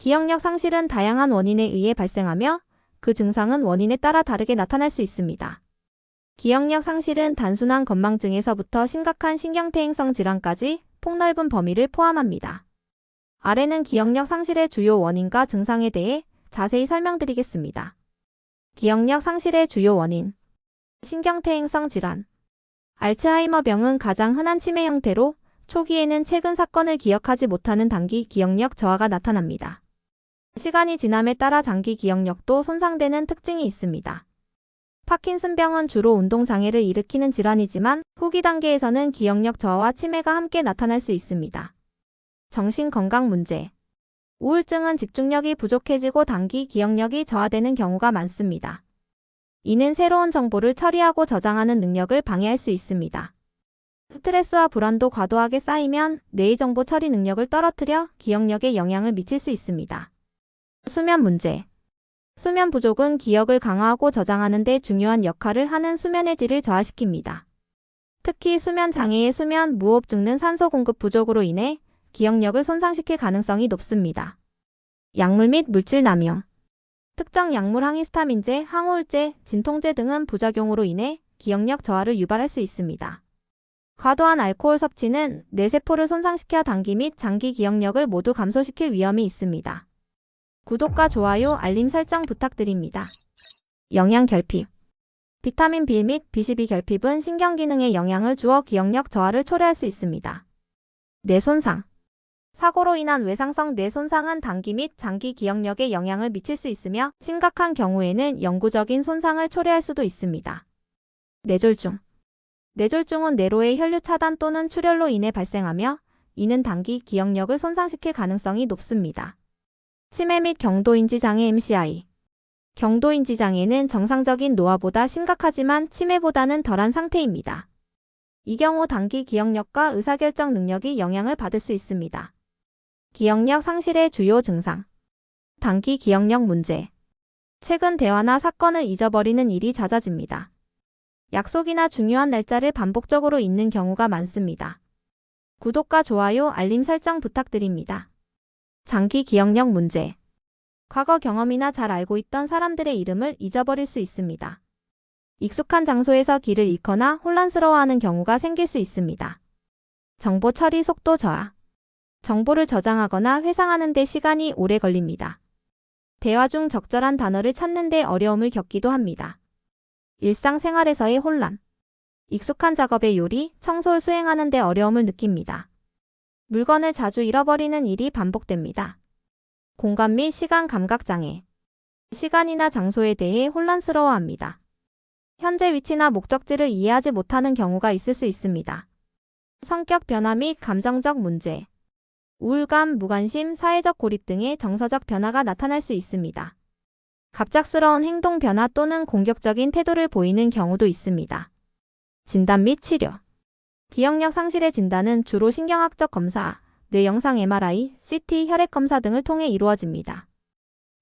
기억력 상실은 다양한 원인에 의해 발생하며 그 증상은 원인에 따라 다르게 나타날 수 있습니다. 기억력 상실은 단순한 건망증에서부터 심각한 신경퇴행성 질환까지 폭넓은 범위를 포함합니다. 아래는 기억력 상실의 주요 원인과 증상에 대해 자세히 설명드리겠습니다. 기억력 상실의 주요 원인 신경퇴행성 질환 알츠하이머병은 가장 흔한 치매 형태로 초기에는 최근 사건을 기억하지 못하는 단기 기억력 저하가 나타납니다. 시간이 지남에 따라 장기 기억력도 손상되는 특징이 있습니다. 파킨슨병은 주로 운동장애를 일으키는 질환이지만 후기 단계에서는 기억력 저하와 치매가 함께 나타날 수 있습니다. 정신건강 문제 우울증은 집중력이 부족해지고 단기 기억력이 저하되는 경우가 많습니다. 이는 새로운 정보를 처리하고 저장하는 능력을 방해할 수 있습니다. 스트레스와 불안도 과도하게 쌓이면 뇌의 정보 처리 능력을 떨어뜨려 기억력에 영향을 미칠 수 있습니다. 수면 문제 수면 부족은 기억을 강화하고 저장하는 데 중요한 역할을 하는 수면의 질을 저하시킵니다. 특히 수면 장애의 수면 무호흡 증는 산소 공급 부족으로 인해 기억력을 손상시킬 가능성이 높습니다. 약물 및 물질 남용 특정 약물 항히스타민제, 항우울제, 진통제 등은 부작용으로 인해 기억력 저하를 유발할 수 있습니다. 과도한 알코올 섭취는 뇌세포를 손상시켜 단기 및 장기 기억력을 모두 감소시킬 위험이 있습니다. 구독과 좋아요, 알림 설정 부탁드립니다. 영양 결핍 비타민 B 및 B12 결핍은 신경 기능에 영향을 주어 기억력 저하를 초래할 수 있습니다. 뇌 손상 사고로 인한 외상성 뇌 손상은 단기 및 장기 기억력에 영향을 미칠 수 있으며 심각한 경우에는 영구적인 손상을 초래할 수도 있습니다. 뇌졸중 뇌졸중은 뇌로의 혈류 차단 또는 출혈로 인해 발생하며 이는 단기 기억력을 손상시킬 가능성이 높습니다. 치매 및 경도인지 장애 MCI 경도인지 장애는 정상적인 노화보다 심각하지만 치매보다는 덜한 상태입니다. 이 경우 단기 기억력과 의사결정 능력이 영향을 받을 수 있습니다. 기억력 상실의 주요 증상 단기 기억력 문제 최근 대화나 사건을 잊어버리는 일이 잦아집니다. 약속이나 중요한 날짜를 반복적으로 잊는 경우가 많습니다. 구독과 좋아요, 알림 설정 부탁드립니다. 장기 기억력 문제. 과거 경험이나 잘 알고 있던 사람들의 이름을 잊어버릴 수 있습니다. 익숙한 장소에서 길을 잃거나 혼란스러워하는 경우가 생길 수 있습니다. 정보 처리 속도 저하. 정보를 저장하거나 회상하는 데 시간이 오래 걸립니다. 대화 중 적절한 단어를 찾는 데 어려움을 겪기도 합니다. 일상생활에서의 혼란. 익숙한 작업의 요리, 청소를 수행하는 데 어려움을 느낍니다. 물건을 자주 잃어버리는 일이 반복됩니다. 공간 및 시간 감각 장애. 시간이나 장소에 대해 혼란스러워합니다. 현재 위치나 목적지를 이해하지 못하는 경우가 있을 수 있습니다. 성격 변화 및 감정적 문제. 우울감, 무관심, 사회적 고립 등의 정서적 변화가 나타날 수 있습니다. 갑작스러운 행동 변화 또는 공격적인 태도를 보이는 경우도 있습니다. 진단 및 치료. 기억력 상실의 진단은 주로 신경학적 검사, 뇌영상 MRI, CT, 혈액 검사 등을 통해 이루어집니다.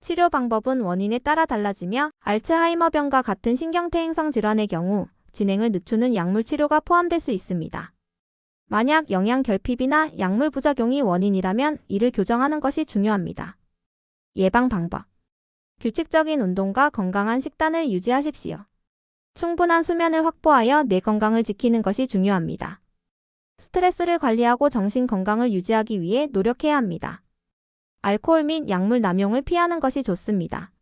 치료 방법은 원인에 따라 달라지며 알츠하이머병과 같은 신경퇴행성 질환의 경우 진행을 늦추는 약물 치료가 포함될 수 있습니다. 만약 영양 결핍이나 약물 부작용이 원인이라면 이를 교정하는 것이 중요합니다. 예방 방법. 규칙적인 운동과 건강한 식단을 유지하십시오. 충분한 수면을 확보하여 뇌 건강을 지키는 것이 중요합니다. 스트레스를 관리하고 정신 건강을 유지하기 위해 노력해야 합니다. 알코올 및 약물 남용을 피하는 것이 좋습니다.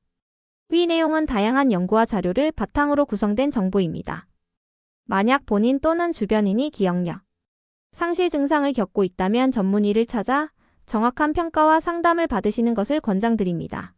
위 내용은 다양한 연구와 자료를 바탕으로 구성된 정보입니다. 만약 본인 또는 주변인이 기억력, 상실 증상을 겪고 있다면 전문의를 찾아 정확한 평가와 상담을 받으시는 것을 권장드립니다.